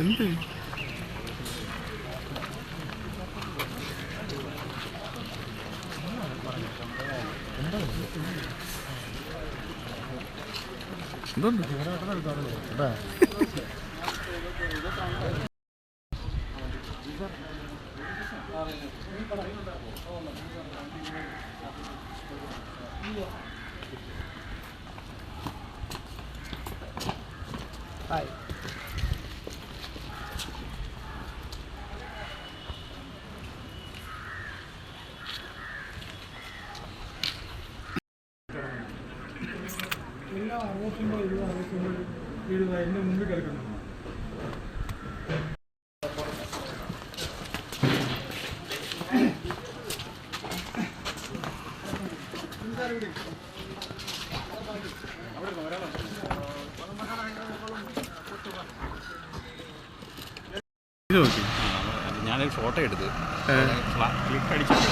എന്ത്? എന്തുണ്ട്? എല്ലാ അറുപത്തൊമ്പത് എഴുപത് അറുപത്തൊമ്പത് എഴുപത് എന്റെ മുമ്പിൽ കിടക്കുന്നു. ഇത് നോക്കി. ഞാനൊരു ഫോട്ടോ എടുത്ത് ക്ലിക്ക് അടിച്ചിട്ട്